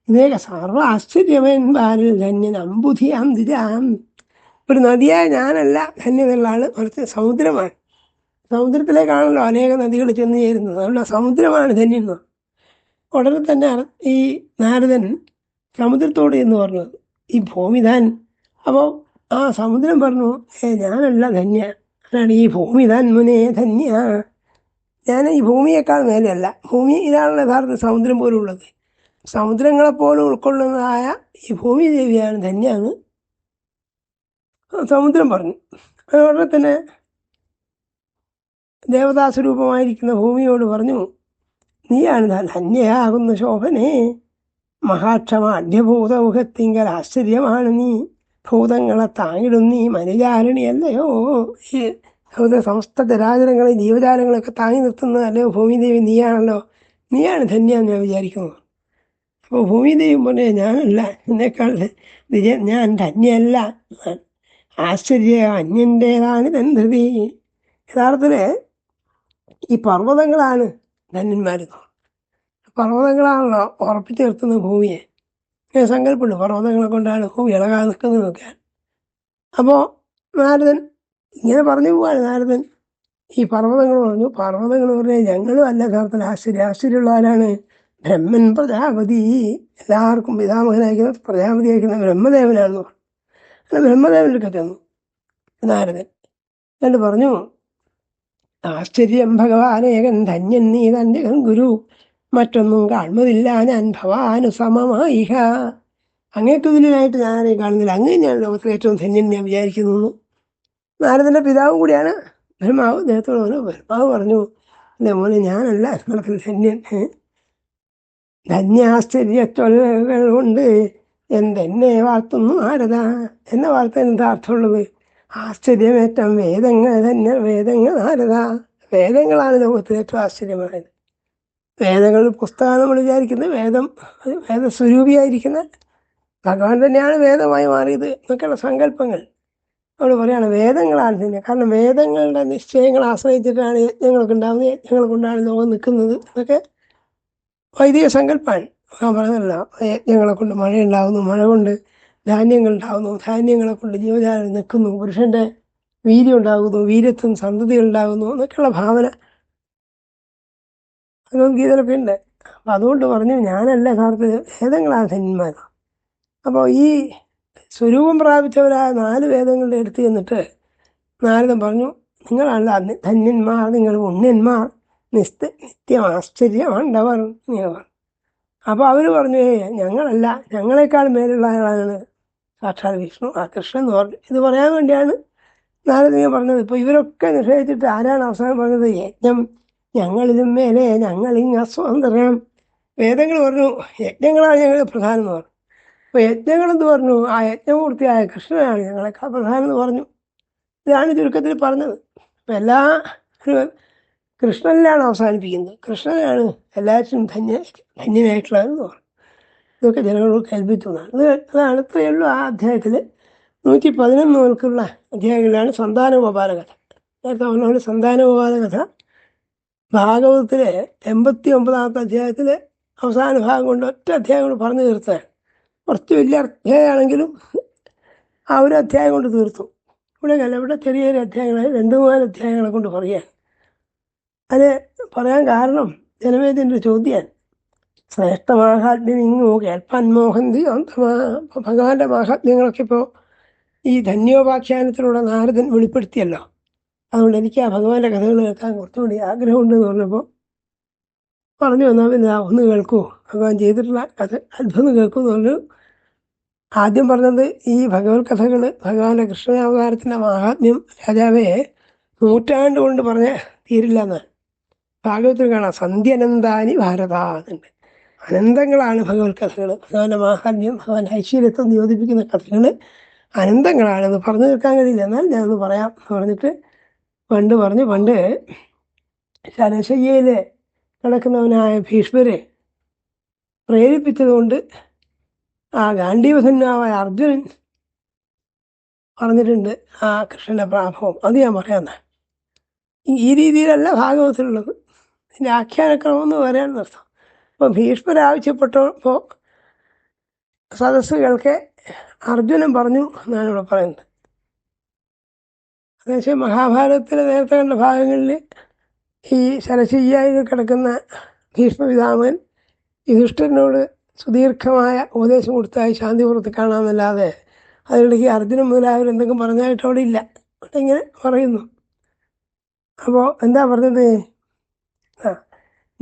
ഇതേക സർവ ആശ്ചര്യമേൻ ബാലിൽ ധന്യൻ അമ്പുധിയാം ദിരാം ഒരു നദിയായ ഞാനല്ല ധന്യതയുള്ള ആൾ മറിച്ച് സമുദ്രമാണ്. സമുദ്രത്തിലേക്കാണല്ലോ അനേക നദികൾ ചെന്ന് ചേരുന്നത്. അതുകൊണ്ട് സമുദ്രമാണ് ധന്യെന്ന് ഉടനെ തന്നെ ഈ നാരദൻ സമുദ്രത്തോട് എന്ന് പറഞ്ഞത് ഈ ഭൂമി താൻ അപ്പോൾ ആ സമുദ്രം പറഞ്ഞു ഏ ഞാനല്ല ധന്യ. അതാണ് ഈ ഭൂമി താൻ മുനേ ധന്യ? ഞാൻ ഈ ഭൂമിയേക്കാൾ മേലെയല്ല. ഭൂമി ഇതാണ് യഥാർത്ഥ സമുദ്രം പോലുള്ളത്. സമുദ്രങ്ങളെപ്പോലും ഉൾക്കൊള്ളുന്നതായ ഈ ഭൂമി ദേവിയാണ് ധന്യാന്ന് സമുദ്രം പറഞ്ഞു. അതുപോലെ തന്നെ ദേവതാസ്വരൂപമായിരിക്കുന്ന ഭൂമിയോട് പറഞ്ഞു നീയാണ് ധന്യയാകുന്ന ശോഭനെ. മഹാക്ഷമാഢ്യഭൂതമുഖത്തിങ്കൽ ആശ്ചര്യമാണ് നീ. ഭൂതങ്ങളെ താങ്ങിടും നീ മനുജാരണിയല്ലയോ ഈ ഭൂത സമസ്ത ജരാചരങ്ങളെ ജീവജാലങ്ങളൊക്കെ താങ്ങി നിർത്തുന്നതല്ലയോ ഭൂമിദേവി നീയാണല്ലോ. നീയാണ് ധന്യ ഞാൻ വിചാരിക്കുന്നു. അപ്പോൾ ഭൂമിദേവി പറഞ്ഞു ഞാനല്ല. എന്നേക്കാൾ വിജയം ഞാൻ ധന്യല്ല ആശ്ചര്യ അന്യന്റേതാണ് ധന്യതി യഥാർത്ഥത്തിൽ ഈ പർവതങ്ങളാണ് ധന്യന്മാർ പർവതങ്ങളാണല്ലോ ഉറപ്പിച്ചു നിർത്തുന്ന ഭൂമിയെ. ഞാൻ സങ്കല്പമുണ്ട്. പർവതങ്ങളെ കൊണ്ടാണ് ഭൂമി ഇളകാതെ നിൽക്കുന്നത് നോക്കാൻ അപ്പോൾ നാരദൻ ഇങ്ങനെ പറഞ്ഞു പോവാണ് നാരദൻ. ഈ പർവതങ്ങൾ പറഞ്ഞു പർവതങ്ങൾ പറഞ്ഞാൽ ഞങ്ങളും അല്ല യഥാർത്ഥത്തിൽ ആശ്ചര്യം. ആശ്ചര്യമുള്ള ആരാണ് ബ്രഹ്മൻ പ്രജാപതി. എല്ലാവർക്കും പിതാമഹനായിരിക്കുന്ന പ്രജാപതി ആയിരിക്കുന്ന ബ്രഹ്മദേവനാണെന്ന് പറഞ്ഞു അങ്ങനെ ബ്രഹ്മദേവനിലേക്ക് ചെന്നു. നാരദൻ. എന്നിട്ട് പറഞ്ഞു ആശ്ചര്യം ഭഗവാനേകൻ ധന്യൻ നീ തന്റെ ഗുരു. മറ്റൊന്നും കാണുന്നതില്ല ഞാൻ ഭവാനു സമമായിഹ അങ്ങേക്ക് തുല്യനായിട്ട് ഞാൻ ആരെയും കാണുന്നില്ല. അങ്ങ് ഞാൻ ലോകത്തിലെ ഏറ്റവും ധന്യൻ ഞാൻ വിചാരിക്കുന്നു. നാരദന്റെ പിതാവും കൂടിയാണ് ബ്രഹ്മാവ്. അദ്ദേഹത്തോട് പറഞ്ഞു ബ്രഹ്മാവ് പറഞ്ഞു മോനെ ഞാനല്ല നിങ്ങൾക്ക് ധന്യൻ. കൊണ്ട് എന്തെന്നെ വാഴ്ത്തുന്നു ആരതാ? എന്ന വാർത്ത എന്താ അർത്ഥമുള്ളത്? ആശ്ചര്യമേറ്റം വേദങ്ങൾ തന്നെ വേദങ്ങൾ ആരതാ? വേദങ്ങളാണ് ലോകത്തിൽ ഏറ്റവും ആശ്ചര്യമായത്. വേദങ്ങൾ പുസ്തകം നമ്മൾ വിചാരിക്കുന്നത് വേദം വേദസ്വരൂപിയായിരിക്കുന്ന ഭഗവാൻ തന്നെയാണ് വേദമായി മാറിയത് എന്നൊക്കെയുള്ള സങ്കല്പങ്ങൾ. നമ്മൾ പറയുകയാണ് വേദങ്ങളാണ് തന്നെ. കാരണം വേദങ്ങളുടെ നിശ്ചയങ്ങൾ ആശ്രയിച്ചിട്ടാണ് യജ്ഞങ്ങളൊക്കെ ഉണ്ടാകുന്നത് യജ്ഞങ്ങൾ കൊണ്ടാണ് ലോകം നിൽക്കുന്നത് എന്നൊക്കെ വൈദിക സങ്കല്പമാണ് ഞാൻ പറഞ്ഞല്ല യജ്ഞങ്ങളെ കൊണ്ട് മഴ ഉണ്ടാകുന്നു മഴ കൊണ്ട് ധാന്യങ്ങൾ ഉണ്ടാകുന്നു ധാന്യങ്ങളെ കൊണ്ട് ജീവജാലം നിൽക്കുന്നു പുരുഷന്റെ വീര്യം ഉണ്ടാകുന്നു വീര്യത്വം സന്തതി ഉണ്ടാകുന്നു എന്നൊക്കെയുള്ള ഭാവന. ഭഗവത്ഗീതയിലൊക്കെ ഉണ്ട്. അപ്പം അതുകൊണ്ട് പറഞ്ഞു ഞാനല്ല യഥാർത്ഥത്തിൽ വേദങ്ങളാണ് ധന്യന്മാരാണ് അപ്പോൾ ഈ സ്വരൂപം പ്രാപിച്ചവരായ നാല് വേദങ്ങളുടെ എടുത്ത് ചെന്നിട്ട് നാരദം പറഞ്ഞു നിങ്ങളല്ല ധന്യന്മാർ നിങ്ങൾ പുണ്യന്മാർ. നിസ്ത നിത്യം ആശ്ചര്യമാണ്ടവർ ഇങ്ങനെ അപ്പോൾ അവർ പറഞ്ഞു ഏ ഞങ്ങളല്ല ഞങ്ങളെക്കാൾ മേലുള്ള ആളാണ് സാക്ഷാത് വിഷ്ണു ആ കൃഷ്ണൻ എന്ന് പറഞ്ഞു. ഇത് പറയാൻ വേണ്ടിയാണ് നാരദിനെ പറഞ്ഞത്. ഇപ്പോൾ ഇവരൊക്കെ നിഷേധിച്ചിട്ട് ആരാണ് അവസാനം പറഞ്ഞത്? യജ്ഞം. ഞങ്ങളിലും മേലെ ഞങ്ങളിങ്ങ സ്വാതന്ത്ര്യം വേദങ്ങൾ പറഞ്ഞു യജ്ഞങ്ങളാണ് ഞങ്ങൾ പ്രധാനം എന്ന് പറഞ്ഞു. അപ്പോൾ യജ്ഞങ്ങളെന്ന് പറഞ്ഞു ആ യജ്ഞമൂർത്തിയായ കൃഷ്ണനാണ് ഞങ്ങളെക്കാൾ പ്രധാനം എന്ന് പറഞ്ഞു. ഇതാണ് ചുരുക്കത്തിൽ പറഞ്ഞത്. അപ്പോൾ എല്ലാ കൃഷ്ണനിലാണ് അവസാനിപ്പിക്കുന്നത്. കൃഷ്ണനാണ് എല്ലാവരും ധന്യ ധന്യനായിട്ടുള്ളതെന്ന് പറഞ്ഞു ഇതൊക്കെ ജനങ്ങളോട് കൽപ്പിച്ചതാണ് അതാണ് ഇത്രയേ ഉള്ളൂ ആ അധ്യായത്തിൽ നൂറ്റി പതിനൊന്ന് മുതൽക്കുള്ള അധ്യായങ്ങളിലാണ് സന്താനോപാല കഥ നേരത്തെ പറഞ്ഞ സന്താനോപാല കഥ ഭാഗവതത്തിലെ എൺപത്തി ഒമ്പതാമത്തെ അധ്യായത്തിൽ അവസാന ഭാഗം കൊണ്ട് ഒറ്റ അധ്യായം കൊണ്ട് പറഞ്ഞു തീർത്താണ് കുറച്ച് വലിയ അധ്യായമാണെങ്കിലും ആ ഒരു അധ്യായം കൊണ്ട് തീർത്തു. ഇവിടെ ഇവിടെ ചെറിയ ചെറിയ അധ്യായങ്ങൾ രണ്ട് മൂന്നാൽ അധ്യായങ്ങളെ കൊണ്ട് പറയാൻ അത് പറയാൻ കാരണം ജനമേതിന്റെ ചോദ്യം. ശ്രേഷ്ഠ മാഹാത്മ്യം ഇങ്ങോ കേൾപ്പാൻ മോഹന്തി ഭഗവാന്റെ മാഹാത്മ്യങ്ങളൊക്കെ ഇപ്പോൾ ഈ ധന്യോപാഖ്യാനത്തിലൂടെ നാരദൻ വെളിപ്പെടുത്തിയല്ലോ. അതുകൊണ്ട് എനിക്ക് ആ ഭഗവാന്റെ കഥകൾ കേൾക്കാൻ കുറച്ചുകൂടി ആഗ്രഹമുണ്ടെന്ന് പറഞ്ഞപ്പോൾ പറഞ്ഞു വന്നാൽ പിന്നെ ഒന്ന് കേൾക്കൂ. ഭഗവാൻ ചെയ്തിട്ടുള്ള കഥ അത്ഭുതം കേൾക്കൂ എന്ന് പറഞ്ഞു. ആദ്യം പറഞ്ഞത് ഈ ഭഗവത് കഥകൾ ഭഗവാന്റെ കൃഷ്ണാവതാരത്തിന്റെ മഹാത്മ്യം രാജാവെ നൂറ്റാണ്ട് കൊണ്ട് പറഞ്ഞ തീരില്ല എന്നാണ് ഭാഗവത്തിൽ കാണാം സന്ധ്യനന്താനി ഭാരത എന്നുണ്ട്. അനന്തങ്ങളാണ് ഭഗവത് കഥകൾ. ഭഗവാന്റെ മാഹാത്മ്യം ഭഗവാൻ ഐശ്വര്യത്വം നിയോജിപ്പിക്കുന്ന കഥകൾ അനന്തങ്ങളാണെന്ന് പറഞ്ഞു തീർക്കാൻ കഴിയില്ല. എന്നാൽ ഞാനൊന്ന് പറയാം പറഞ്ഞിട്ട് പണ്ട് പറഞ്ഞു. പണ്ട് ശരശയ്യയിൽ നടക്കുന്നവനായ ഭീഷ്മരെ പ്രേരിപ്പിച്ചതുകൊണ്ട് ആ ഗാന്ധീവസന്നായ അർജുനൻ പറഞ്ഞിട്ടുണ്ട് ആ കൃഷ്ണന്റെ പ്രാഭവം. അത് ഞാൻ പറയാന്ന ഈ രീതിയിലല്ല ഭാഗവതത്തിലുള്ളത്. ഇതിന്റെ ആഖ്യാനക്രമം എന്ന് പറയാൻ നിർത്താം. അപ്പോൾ ഭീഷ്മർ ആവശ്യപ്പെട്ടപ്പോൾ സദസ്സുകൾക്ക് അർജുനൻ പറഞ്ഞു എന്നാണ് ഇവിടെ പറയുന്നത്. അതേശം മഹാഭാരതത്തിലെ നേരത്തെ കണ്ട ഭാഗങ്ങളിൽ ഈ ശരശയ്യായി കിടക്കുന്ന ഭീഷ്മപിതാമൻ യുധിഷ്ഠിരനോട് സുദീർഘമായ ഉപദേശം കൊടുത്തായി ശാന്തിപുറത്ത് കാണാമെന്നല്ലാതെ അതിനിടയ്ക്ക് അർജുനൻ മുതലായവർ എന്തെങ്കിലും പറഞ്ഞായിട്ട് അവിടെ ഇല്ല. ഇങ്ങനെ പറയുന്നു. അപ്പോൾ എന്താ പറഞ്ഞത്?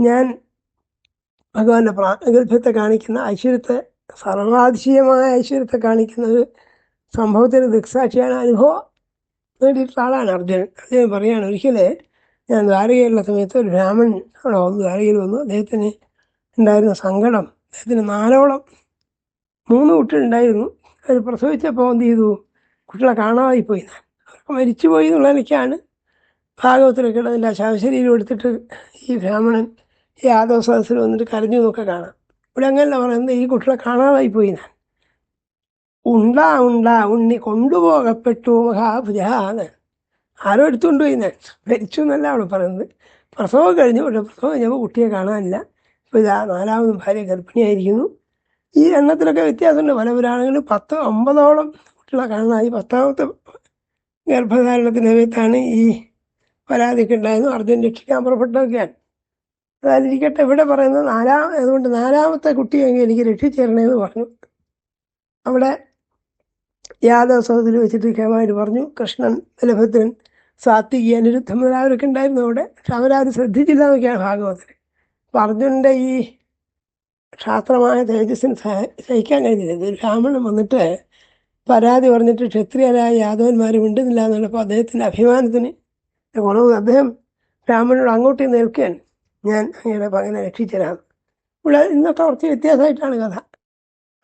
ഞാൻ ഭഗവാന്റെ പ്രാഗൽഭ്യത്തെ കാണിക്കുന്ന ഐശ്വര്യത്തെ സർവാതിശയമായ ഐശ്വര്യത്തെ കാണിക്കുന്ന ഒരു സംഭവത്തിന് ദൃക്സാക്ഷിയാണ് അനുഭവം നേടിയിട്ടുള്ള ആളാണ് അർജുനൻ. അദ്ദേഹം പറയുകയാണ് ഒരിക്കലേ ഞാൻ ദ്വാരകയിലുള്ള സമയത്ത് ഒരു ബ്രാഹ്മണൻ അവിടെ വന്നു ദ്വാരകയിൽ വന്നു. അദ്ദേഹത്തിന് ഉണ്ടായിരുന്ന സങ്കടം അദ്ദേഹത്തിന് നാലോളം മൂന്ന് കുട്ടികളുണ്ടായിരുന്നു. അവർ പ്രസവിച്ചപ്പോൾ എന്ത് ചെയ്തു? കുട്ടികളെ കാണാതായി പോയി. അവർക്ക് മരിച്ചുപോയി എന്നുള്ള എനിക്കാണ് ഭാഗവത്തിലൊക്കെ അതിന്റെ ശവശരീരം എടുത്തിട്ട് ഈ ബ്രാഹ്മണൻ ഈ ആദോ സദസ്സിൽ വന്നിട്ട് കരഞ്ഞു എന്നൊക്കെ കാണാം. ഇവിടെ അങ്ങനല്ല പറയുന്നത് ഈ കുട്ടികളെ കാണാതായി പോയി ഞാൻ. ഉണ്ടാ ഉണ്ടാ ഉണ്ണി കൊണ്ടുപോകപ്പെട്ടു മഹാഭുജാന്ന് ആരോ എടുത്തുകൊണ്ട് പോയി ഞാൻ. മരിച്ചു എന്നല്ല അവിടെ പറയുന്നത്. പ്രസവം കഴിഞ്ഞു പക്ഷേ പ്രസവം കഴിഞ്ഞപ്പോൾ കുട്ടിയെ കാണാനില്ല. ഇപ്പോൾ ഇതാ നാലാമതും ഭാര്യ ഗർഭിണിയായിരിക്കുന്നു. ഈ എണ്ണത്തിലൊക്കെ വ്യത്യാസമുണ്ട്. പല പുരാണങ്ങളിൽ പത്ത് ഒമ്പതോളം കുട്ടികളെ കാണാനായി പത്താമത്തെ ഗർഭധാരണത്തിന്റെ സമയത്താണ് ഈ പരാതിയൊക്കെ ഉണ്ടായിരുന്നു അർജുൻ രക്ഷിക്കാൻ പുറപ്പെട്ടതൊക്കെയാണ്. അതായിരിക്കട്ടെ ഇവിടെ പറയുന്നത് നാലാം അതുകൊണ്ട് നാലാമത്തെ കുട്ടിയെങ്കിൽ എനിക്ക് രക്ഷിച്ചേരണേ എന്ന് പറഞ്ഞു. അവിടെ യാദവ സഹത്തിൽ വെച്ചിട്ട് ഹേമാര് പറഞ്ഞു കൃഷ്ണൻ ബലഭദ്രൻ സാത്വികി അനിരുദ്ധം മുതലായവരൊക്കെ ഉണ്ടായിരുന്നു അവിടെ. പക്ഷെ അവരാരും ശ്രദ്ധിച്ചില്ല എന്നൊക്കെയാണ് അപ്പം അർജുനന്റെ ഈ ക്ഷാത്രമായ തേജസ്സിന് സഹ- സഹിക്കാൻ കഴിഞ്ഞില്ല. ബ്രാഹ്മണൻ വന്നിട്ട് പരാതി പറഞ്ഞിട്ട് ക്ഷത്രിയരായ യാദവന്മാർ മിണ്ടുന്നില്ല എന്നുള്ളപ്പോൾ അദ്ദേഹത്തിന്റെ അഭിമാനത്തിന് കുറവ്. അദ്ദേഹം ബ്രാഹ്മണനോട് അങ്ങോട്ട് നിൽക്കാൻ ഞാൻ അങ്ങയുടെ പകനെ രക്ഷിച്ചരാം ഇവിടെ ഇന്നത്തെ കുറച്ച് വ്യത്യാസമായിട്ടാണ് കഥ.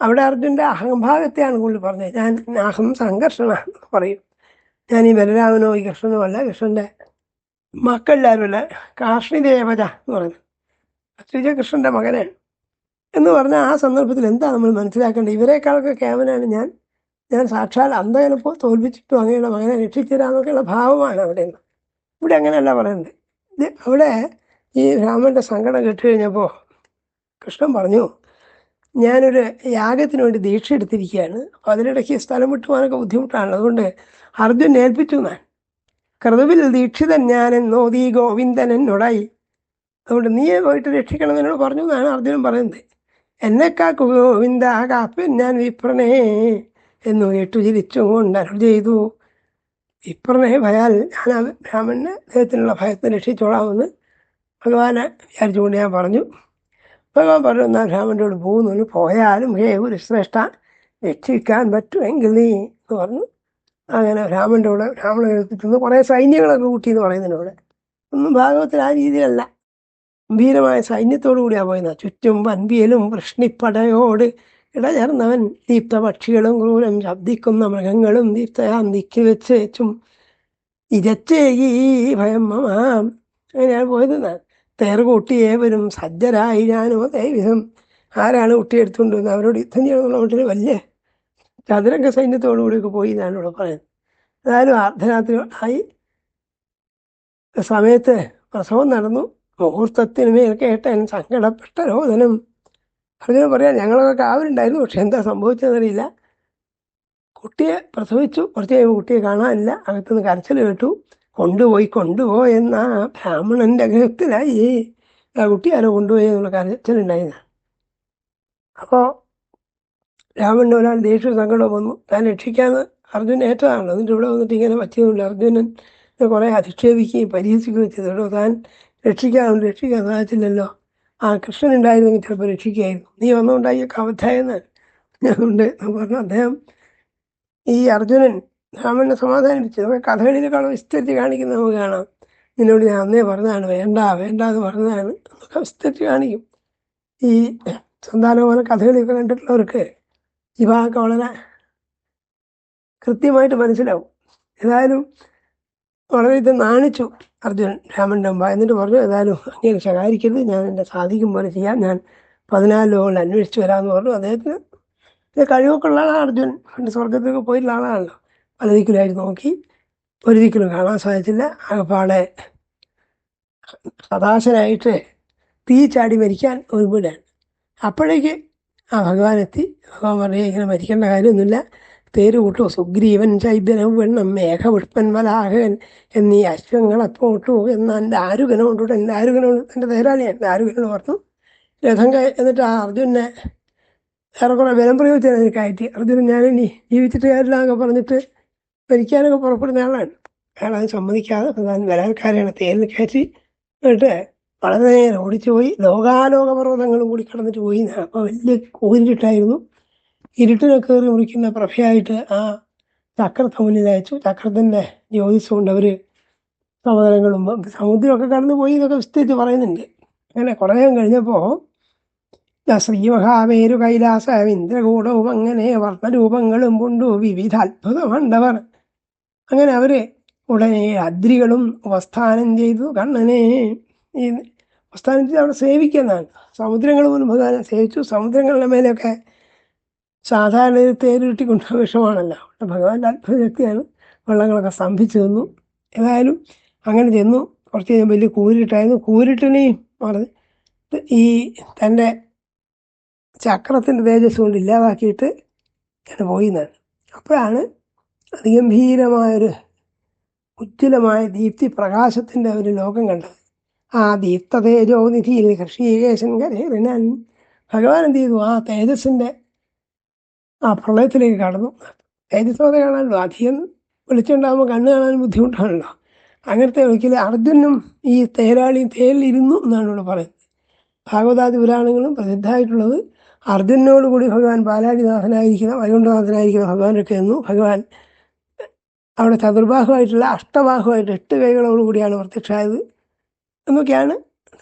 അവിടെ അർജുന്റെ അഹംഭാഗത്തെയാണ് കൂടുതൽ പറഞ്ഞത്. ഞാൻ അഹം സംഘർഷണ എന്ന് പറയും. ഞാൻ ഈ ബലരാമനോ ഈ കൃഷ്ണനോ അല്ല കൃഷ്ണന്റെ മക്കളിലാരുമല്ല കാർഷിദേവത എന്ന് പറയുന്നത്. ശ്രീജകൃഷ്ണന്റെ മകനാണ് എന്ന് പറഞ്ഞാൽ ആ സന്ദർഭത്തിൽ എന്താ നമ്മൾ മനസ്സിലാക്കേണ്ടത്? ഇവരെക്കാളൊക്കെ കേവനാണ് ഞാൻ. ഞാൻ സാക്ഷാൽ അന്തകനെ പോ തോൽപ്പിച്ചിട്ടും അങ്ങനെയുള്ള മകനെ രക്ഷിച്ചു തരാമെന്നൊക്കെയുള്ള ഭാവമാണ് അവിടെ ഇവിടെ അങ്ങനെയല്ല പറയുന്നത്. അവിടെ ഈ രാമന്റെ സങ്കടം കേട്ട് കഴിഞ്ഞപ്പോൾ കൃഷ്ണൻ പറഞ്ഞു ഞാനൊരു യാഗത്തിന് വേണ്ടി ദീക്ഷ എടുത്തിരിക്കുകയാണ്. അപ്പോൾ അതിനിടയ്ക്ക് സ്ഥലം വിട്ടു പോകാനൊക്കെ ബുദ്ധിമുട്ടാണ്. അതുകൊണ്ട് അർജുൻ ഏൽപ്പിച്ചു ഞാൻ കൃതുവിൽ ദീക്ഷിതൻ ഞാൻ എന്നോദീ ഗോവിന്ദൻ എന്നോടായി. അതുകൊണ്ട് നീ പോയിട്ട് രക്ഷിക്കണം എന്നോട് പറഞ്ഞു എന്നാണ് അർജുനൻ പറയുന്നത്. എന്നെക്കാ ഗോവിന്ദ കാപ്പൻ ഞാൻ വിപ്രനേ എന്ന് കേട്ടു ചിരിച്ചും കൊണ്ട് അരുൾ ചെയ്തു. വിപ്രനെ ഭയാൽ ഞാൻ രാമനെ അദ്ദേഹത്തിനുള്ള ഭയത്തെ രക്ഷിച്ചോളാമെന്ന് ഭഗവാനെ വിചാരിച്ചുകൊണ്ട് ഞാൻ പറഞ്ഞു. ഭഗവാൻ പറഞ്ഞു എന്നാൽ രാമന്റെ പോകുന്നു പോയാലും ഹേ ഒരു ശ്രേഷ്ഠ രക്ഷിക്കാൻ പറ്റുമെങ്കിൽ നീ എന്ന് പറഞ്ഞു. അങ്ങനെ രാമന്റെ കൂടെ രാമനെ എടുത്തിട്ടുണ്ട് കുറേ സൈന്യങ്ങളൊക്കെ കൂട്ടി എന്ന് പറയുന്നതിനോട് ഒന്നും ഭാഗവത്തിൽ ആ രീതിയിലല്ല. ഗംഭീരമായ സൈന്യത്തോടു കൂടിയാണ് പോയത് ചുറ്റും വൻപിയലും വൃഷ്ണിപ്പടയോട് ഇടചേർന്നവൻ ദീപ്ത പക്ഷികളും ക്രൂരം ശബ്ദിക്കുന്ന മൃഗങ്ങളും ദീപ്തയാ നിക്കി വെച്ച് വെച്ചും ഇരച്ചേകി ഭയം മമാം. അങ്ങനെയാണ് പോയത് ഞാൻ ഏവരും സജ്ജരായി ഞാനോ ദൈവം ആരാണ് കുട്ടിയെടുത്തുകൊണ്ട് വന്നത് അവരോട് യുദ്ധം ചെയ്യണമെന്നുള്ള മട്ടിൽ വലിയ ചതുരംഗ സൈന്യത്തോടുകൂടിയൊക്കെ പോയി ഇവിടെ പറയുന്നത്. ഏതായാലും അർദ്ധരാത്രി ആയി സമയത്ത് പ്രസവം നടന്നു. മുഹൂർത്തത്തിന് മേൽ കേട്ടൻ സങ്കടപ്പെട്ട രോദനം. അർജുനൻ പറയാം ഞങ്ങളൊക്കെ കാവലുണ്ടായിരുന്നു പക്ഷെ എന്താ സംഭവിച്ചതെന്നറിയില്ല. കുട്ടിയെ പ്രസവിച്ചു. കുറച്ച് കഴിയുമ്പോൾ കുട്ടിയെ കാണാനില്ല. അകത്തുനിന്ന് കരച്ചിൽ കേട്ടു. കൊണ്ടുപോയി കൊണ്ടുപോയെന്ന ബ്രാഹ്മണന്റെ ഗൃഹത്തിലായി ആ കുട്ടി ആരോ കൊണ്ടുപോയി എന്നുള്ള കരച്ചിലുണ്ടായിരുന്നു അപ്പോൾ രാമന്റെ ഒരാൾ ദേഷ്യ സങ്കടം വന്നു. താൻ രക്ഷിക്കാന്ന് അർജുനൻ ഏറ്റതാണല്ലോ. എന്നിട്ട് ഇവിടെ വന്നിട്ട് ഇങ്ങനെ പറ്റിയതുമില്ല അർജുനൻ കുറേ അധിക്ഷേപിക്കുകയും പരിഹസിക്കുകയും ചെയ്തോ. താൻ രക്ഷിക്കാൻ രക്ഷിക്കാൻ സാധിച്ചില്ലല്ലോ. ആ കൃഷ്ണൻ ഉണ്ടായിരുന്നെങ്കിൽ ചിലപ്പോൾ രക്ഷിക്കുകയായിരുന്നു നീ വന്നുകൊണ്ടായി കവധായെന്ന് അതുകൊണ്ട് പറഞ്ഞു അദ്ദേഹം ഈ അർജുനൻ രാമനെ സമാധാനിപ്പിച്ചു നമുക്ക് കഥകളിയിലേക്കാളും വിസ്തരിച്ച് കാണിക്കുന്നത് നമുക്ക് കാണാം. നിന്നോട് ഞാൻ അന്നേ പറഞ്ഞതാണ് വേണ്ട വേണ്ട എന്ന് പറഞ്ഞതാണ്. എന്നൊക്കെ വിസ്തരിച്ച് കാണിക്കും. ഈ സന്താനപോലെ കഥകളിയൊക്കെ കണ്ടിട്ടുള്ളവർക്ക് ഈ ഭാഗമൊക്കെ വളരെ കൃത്യമായിട്ട് മനസ്സിലാവും. ഏതായാലും വളരെ ഇത് നാണിച്ചു അർജുൻ രാമന്റെ മുമ്പ് എന്നിട്ട് പറഞ്ഞു ഏതായാലും അങ്ങനെ ശകാരിക്കരുത് ഞാൻ എന്റെ സാധിക്കും പോലെ ചെയ്യാം. ഞാൻ പതിനാല് ലോകങ്ങൾ അന്വേഷിച്ച് വരാമെന്ന് പറഞ്ഞു. അദ്ദേഹത്തിന് കഴിവൊക്കെ ഉള്ള ആളാണ് അർജുനൻ. പണ്ട് സ്വർഗത്തിലൊക്കെ പോയിട്ടുള്ള ആളാണല്ലോ. പല ദിക്കിലായിട്ട് നോക്കി ഒരു ദിക്കിലും കാണാൻ സാധിച്ചില്ല. ആകപ്പാടെ ഹതാശനായിട്ട് തീ ചാടി മരിക്കാൻ ഒരുപാടാണ് അപ്പോഴേക്ക് ആ ഭഗവാൻ എത്തി ഭഗവാൻ പറഞ്ഞു ഇങ്ങനെ മരിക്കേണ്ട കാര്യമൊന്നുമില്ല. തേര് കൂട്ടു സുഗ്രീവൻ ചൈബ്യനം വെണ്ണം മേഘപുഷ്പൻ വലാഹകൻ എന്നീ അശ്വങ്ങൾ അപ്പോൾ ഇട്ടു എന്ന എന്റെ ആരുഗനം കൊണ്ടുകൂടെ എന്റെ ആരുഗനം എന്റെ തേരാളിയാണ് എന്റെ ആരുഗനം പറഞ്ഞു രഥം കയ എന്നിട്ട് ആ അർജുനെ ഏറെക്കുറെ ബലം പ്രയോഗിച്ചാൽ അതിന് കയറ്റി അർജുനൻ ഞാനിനി ജീവിച്ചിട്ട് കാര്യമില്ല എന്നൊക്കെ പറഞ്ഞിട്ട് മരിക്കാനൊക്കെ പുറപ്പെടുന്ന ആളാണ്. അയാൾ അത് സമ്മതിക്കാതെ പ്രധാന വരാൽക്കാരെയാണ് തേരിൽ കയറ്റി എന്നിട്ട് വളരെ നേരം ഓടിച്ചു പോയി ലോകാലോക പർവതങ്ങളും കൂടി കടന്നിട്ട് പോയി. അപ്പോൾ വലിയ കൂരിട്ടായിരുന്നു ഇരുട്ടിനെ കയറി മുറിക്കുന്ന പ്രഭയായിട്ട് ആ ചക്രത്തെ മുന്നിൽ അയച്ചു. ചക്രത്തിന്റെ ജ്യോതിസ് കൊണ്ട് അവർ സമതലങ്ങളും സമുദ്രമൊക്കെ കടന്നു പോയി എന്നൊക്കെ വിസ്തരിച്ച് പറയുന്നുണ്ട്. അങ്ങനെ കുറേ നേരം കഴിഞ്ഞപ്പോൾ ശ്രീമഹാമേരു കൈലാസ ഇന്ദ്രകൂടവും അങ്ങനെ വർണരൂപങ്ങളും കൊണ്ടു വിവിധ അത്ഭുതമണ്ടവർ അങ്ങനെ അവർ ഉടനെ അദ്രികളും വസ്ഥാനം ചെയ്തു. കണ്ണനെ ഈ വസ്ഥാനം ചെയ്ത് അവിടെ സേവിക്കുന്നതാണ്. സമുദ്രങ്ങൾ ഭഗവാനെ സേവിച്ചു. സമുദ്രങ്ങളുടെ മേലെയൊക്കെ സാധാരണ തേരുരുട്ടി കൊണ്ട വിഷമാണല്ലോ. ഭഗവാന്റെ അത്ഭുത ശക്തിയാണ് വെള്ളങ്ങളൊക്കെ സ്തംഭിച്ചു നിന്നു ഏതായാലും അങ്ങനെ ചെന്നു. കുറച്ച് കഴിഞ്ഞാൽ വലിയ കൂരിട്ടായിരുന്നു. കൂരിട്ടിനെയും പറഞ്ഞ് ഈ തന്റെ ചക്രത്തിന്റെ തേജസ് കൊണ്ട് ഇല്ലാതാക്കിയിട്ട് ഞാൻ പോയി എന്നാണ്. അപ്പോഴാണ് അതിഗംഭീരമായൊരു ഉജ്ജ്വലമായ ദീപ്തി പ്രകാശത്തിന്റെ ഒരു ലോകം കണ്ടത്. ആ ദീപ്ത തേജോനിധിയിൽ കൃഷികേശൻ കരേറിനാൻ ഭഗവാൻ എന്ത് ചെയ്തു? ആ തേജസ്സിന്റെ ആ പ്രളയത്തിലേക്ക് കടന്നു. തേജസ്സോടെ കാണാനല്ലോ അധികം വെളിച്ചുണ്ടാകുമ്പോൾ കണ്ണ് കാണാൻ ബുദ്ധിമുട്ടാണല്ലോ. അങ്ങനത്തെ ഒരിക്കലും അർജുനും ഈ തേരാളിയും തേലിലിരുന്നു എന്നാണ് ഇവിടെ പറയുന്നത്. ഭാഗവതാദി പുരാണങ്ങളും പ്രസിദ്ധമായിട്ടുള്ളത് അർജുനോടുകൂടി ഭഗവാൻ ബാലാജിനാഥനായിരിക്കണം വൈകുണ്ഠനാഥനായിരിക്കുന്ന ഭഗവാനൊക്കെ എന്നു ഭഗവാൻ അവിടെ ചതുർബാഹുവായിട്ടുള്ള അഷ്ടബാഹുവായിട്ട് എട്ട് കൈകളോടുകൂടിയാണ് പ്രത്യക്ഷമായത്. എന്നൊക്കെയാണ്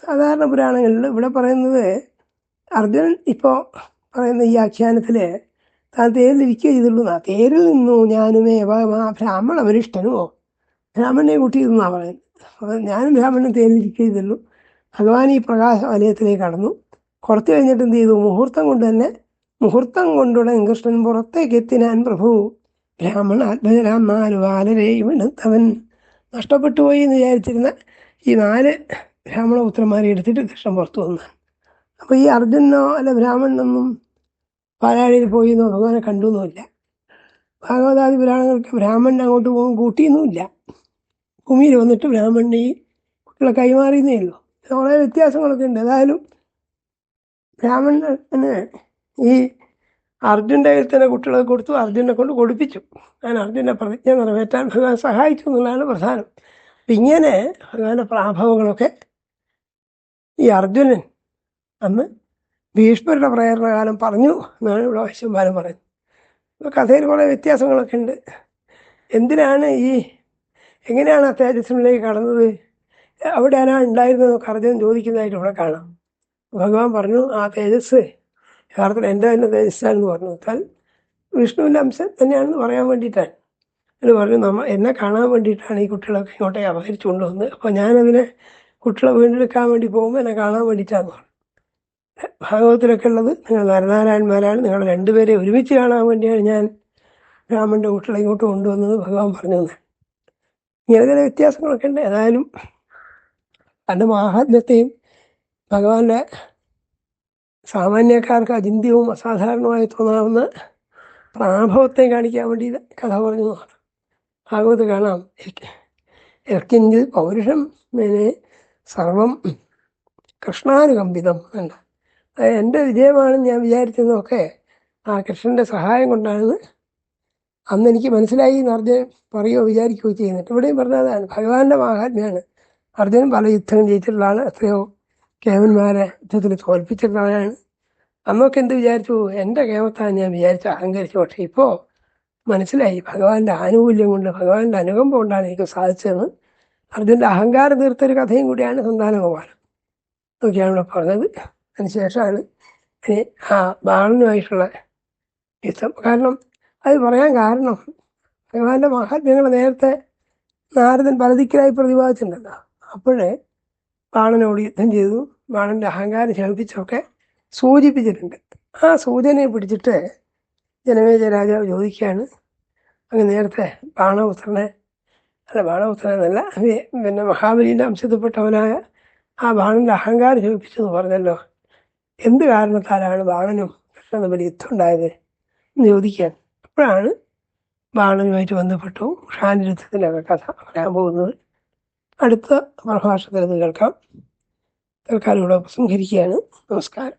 സാധാരണ പുരാണങ്ങളിൽ ഇവിടെ പറയുന്നത്. അർജുനൻ ഇപ്പോൾ പറയുന്ന ഈ ആഖ്യാനത്തിൽ താൻ തേരിലിരിക്കുക ചെയ്തുള്ളൂ എന്നാ. തേരിൽ നിന്നു ഞാനുമേ ബ്രാഹ്മണ വരിഷ്ഠനുമോ ബ്രാഹ്മണനെ കൂട്ടിയിരുന്നാ പറയുന്നത്. അപ്പോൾ ഞാനും ബ്രാഹ്മണൻ തേരിലിരിക്കുക ചെയ്തുള്ളൂ. ഭഗവാൻ ഈ പ്രകാശ വലയത്തിലേക്ക് കടന്നു. കുറച്ച് കഴിഞ്ഞിട്ട് എന്ത് ചെയ്തു? മുഹൂർത്തം കൊണ്ട് തന്നെ മുഹൂർത്തം കൊണ്ടുടൻ കൃഷ്ണൻ പുറത്തേക്ക് എത്തിനാൻ പ്രഭു ബ്രാഹ്മണ ആത്മജരാം നാല് ബാലരെയും എടുത്തവൻ നഷ്ടപ്പെട്ടു പോയി എന്ന് വിചാരിച്ചിരുന്ന ഈ നാല് ബ്രാഹ്മണപുത്രന്മാരെ എടുത്തിട്ട് കൃഷ്ണൻ പുറത്തു വന്നാണ്. അപ്പോൾ ഈ അർജുനോ അല്ല ബ്രാഹ്മണനൊന്നും പാലാഴിയിൽ പോയി എന്നോ ഭഗവാനെ കണ്ടു എന്നുമില്ല ഭാഗവതാദി പുരാണങ്ങൾക്ക് ബ്രാഹ്മണൻ അങ്ങോട്ട് പോകും കൂട്ടിയൊന്നുമില്ല. ഭൂമിയിൽ വന്നിട്ട് ബ്രാഹ്മണനെ ഈ കുട്ടികളെ കൈമാറിയെന്നേ ഉള്ളൂ. വളരെ വ്യത്യാസങ്ങളൊക്കെ ഉണ്ട്. ഏതായാലും ബ്രാഹ്മണന് ഈ അർജുന്റെ കയ്യിൽ തന്നെ കുട്ടികളെ കൊടുത്തു അർജുനെ കൊണ്ട് കൊടുപ്പിച്ചു. ഞാൻ അർജുന്റെ പ്രതിജ്ഞ നിറവേറ്റാൻ ഭഗവാൻ സഹായിച്ചു എന്നുള്ളതാണ് പ്രധാനം. അപ്പം ഇങ്ങനെ ഭഗവാന്റെ പ്രാഭവങ്ങളൊക്കെ ഈ അർജുനൻ അന്ന് ഭീഷ്മരുടെ പ്രേരണകാലം പറഞ്ഞു എന്നാണ് ഇവിടെ വൈശ്വംബാലൻ പറയുന്നത്. അപ്പോൾ കഥയിൽ കുറേ വ്യത്യാസങ്ങളൊക്കെ ഉണ്ട്. എന്തിനാണ് ഈ എങ്ങനെയാണ് ആ തേജസ്സിനുള്ളിലേക്ക് കടന്നത്? അവിടെ ആരാ ഉണ്ടായിരുന്നതെന്നൊക്കെ അർജുനൻ ചോദിക്കുന്നതായിട്ട് ഇവിടെ കാണാം. ഭഗവാൻ പറഞ്ഞു ആ തേജസ് യഥാർത്ഥത്തിൽ എന്റെ തന്നെ തേജസ്സാണെന്ന് പറഞ്ഞു. വെച്ചാൽ വിഷ്ണുവിന്റെ അംശം തന്നെയാണെന്ന് പറയാൻ വേണ്ടിയിട്ടാണ്. എന്ന് പറഞ്ഞു നമ്മ എന്നെ കാണാൻ വേണ്ടിയിട്ടാണ് ഈ കുട്ടികളൊക്കെ ഇങ്ങോട്ടേക്ക് അപഹരിച്ചു കൊണ്ടുവന്നത്. അപ്പോൾ ഞാനതിനെ കുട്ടികളെ വീണ്ടെടുക്കാൻ വേണ്ടി പോകുമ്പോൾ എന്നെ കാണാൻ വേണ്ടിയിട്ടാന്ന് പറഞ്ഞു. ഭാഗവത്തിലൊക്കെ ഉള്ളത് നിങ്ങൾ നരനാരായണന്മാരാണ് നിങ്ങൾ രണ്ടുപേരെ ഒരുമിച്ച് കാണാൻ വേണ്ടിയാണ് ഞാൻ രാമന്റെ കുട്ടികളെ ഇങ്ങോട്ട് കൊണ്ടുവന്നത് ഭഗവാൻ പറഞ്ഞു തന്നെ ഇങ്ങനെ ചില വ്യത്യാസങ്ങളൊക്കെ ഉണ്ട്. ഏതായാലും തന്റെ മാഹാത്മ്യത്തെയും ഭഗവാന്റെ സാമാന്യക്കാർക്ക് അചിന്ത്യവും അസാധാരണമായി തോന്നാവുന്ന പ്രാഭവത്തെ കാണിക്കാൻ വേണ്ടി കഥ പറഞ്ഞു. ഭാഗവത് കാണാം. എർക്കിഞ്ച് പൗരുഷം മേനെ സർവം കൃഷ്ണാനുകമ്പിതം ഉണ്ട് എന്റെ വിജയമാണെന്ന് ഞാൻ വിചാരിച്ചതൊക്കെ ആ കൃഷ്ണന്റെ സഹായം കൊണ്ടാണെന്ന് അന്ന് എനിക്ക് മനസ്സിലായി എന്ന് അർജുൻ പറയുകയോ വിചാരിക്കുകയോ ചെയ്യുന്നുണ്ട്. ഇവിടെയും പറഞ്ഞതാണ് ഭഗവാന്റെ മഹാത്മ്യാണ്. അർജുനൻ പല യുദ്ധം ജയിച്ചിട്ടുള്ള ആൾ എത്രയോ കേവന്മാരെ യുദ്ധത്തിൽ തോൽപ്പിച്ചിട്ടുള്ള ആളാണ് അന്നൊക്കെ എന്ത് വിചാരിച്ചു? എന്റെ കേമത്താണ് ഞാൻ വിചാരിച്ചു അഹങ്കരിച്ചു. പക്ഷെ ഇപ്പോൾ മനസ്സിലായി. ഭഗവാന്റെ ആനുകൂല്യം കൊണ്ട് ഭഗവാന്റെ അനുകമ്പ കൊണ്ടാണ് എനിക്ക് സാധിച്ചതെന്ന് അർജുന്റെ അഹങ്കാരം തീർത്തൊരു കഥയും കൂടിയാണ് സന്താനകുമാരൻ എന്നൊക്കെയാണ് ഇവിടെ പറഞ്ഞത്. അതിനുശേഷമാണ് ഇനി ആ ബാലനുമായിട്ടുള്ള യുദ്ധം. കാരണം അത് പറയാൻ കാരണം ഭഗവാന്റെ മഹാത്മ്യങ്ങൾ നേരത്തെ നാരദൻ പലതിക്കലായി പ്രതിപാദിച്ചിട്ടുണ്ടല്ലോ. അപ്പോഴേ ബാണനോട് യുദ്ധം ചെയ്തു. ബാണന്റെ അഹങ്കാരം ശമിപ്പിച്ചൊക്കെ സൂചിപ്പിച്ചിട്ടുണ്ട്. ആ സൂചനയെ പിടിച്ചിട്ട് ജനമേജ രാജാവ് ചോദിക്കുകയാണ്. അങ്ങ് നേരത്തെ ബാണപുത്രനെ അല്ല ബാണപുത്രനെന്നല്ല പിന്നെ മഹാബലിന്റെ അംശത്തിൽപ്പെട്ടവനായ ആ ബാണന്റെ അഹങ്കാരം ശമിപ്പിച്ചെന്ന് പറഞ്ഞല്ലോ. എന്ത് കാരണത്താലാണ് ബാണനും കൃഷ്ണൻ തമ്മിൽ യുദ്ധം ഉണ്ടായത് എന്ന് ചോദിക്കുകയാണ് അപ്പോഴാണ് ബാണനുമായിട്ട് ബന്ധപ്പെട്ടു ഷാനിരുദ്ധത്തിന്റെ കഥ പറയാൻ പോകുന്നത്. അടുത്ത പ്രഭാഷണത്തിൽ ഇത് കേൾക്കാം. തൽക്കാലം ഇവിടെ ഉപസംഹരിക്കുകയാണ് നമസ്കാരം.